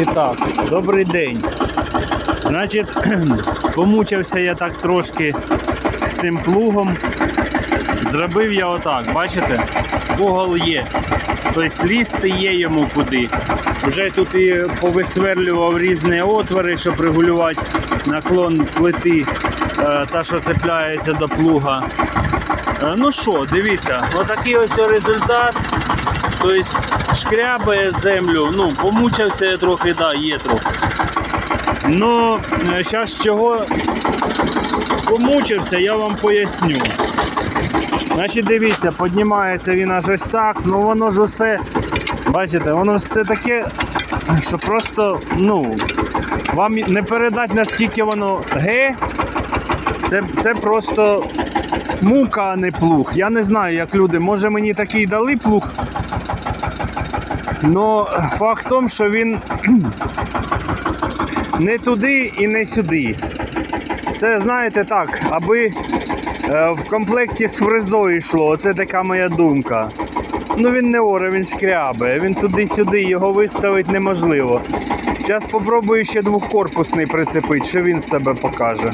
І так, добрий день. Значить, помучився я так трошки з цим плугом. Зробив я отак, бачите? Угол є. Тобто лізти є йому куди. Вже тут і повисверлював різні отвори, щоб регулювати наклон плити, е, та що цепляється до плуга. Е, Ну що, дивіться, отакий ось результат. Тобто шкрябає землю. Ну, помучився я трохи, да, є трохи. Ну, зараз чого помучився, я вам поясню. Значить, дивіться, піднімається він аж ось так, ну воно ж усе, бачите, воно все таке, що просто, ну, вам не передати наскільки воно ге. Це, це просто мука, а не плуг. Я не знаю, як люди. Може мені такий дали плуг. Но факт в тому, що він не туди і не сюди. Це, знаєте, так, аби е, в комплекті з фрезою йшло. Оце така моя думка. Ну він не оре, він шкрябе. Він туди-сюди, його виставити неможливо. Зараз спробую ще двохкорпусний прицепити, що він себе покаже.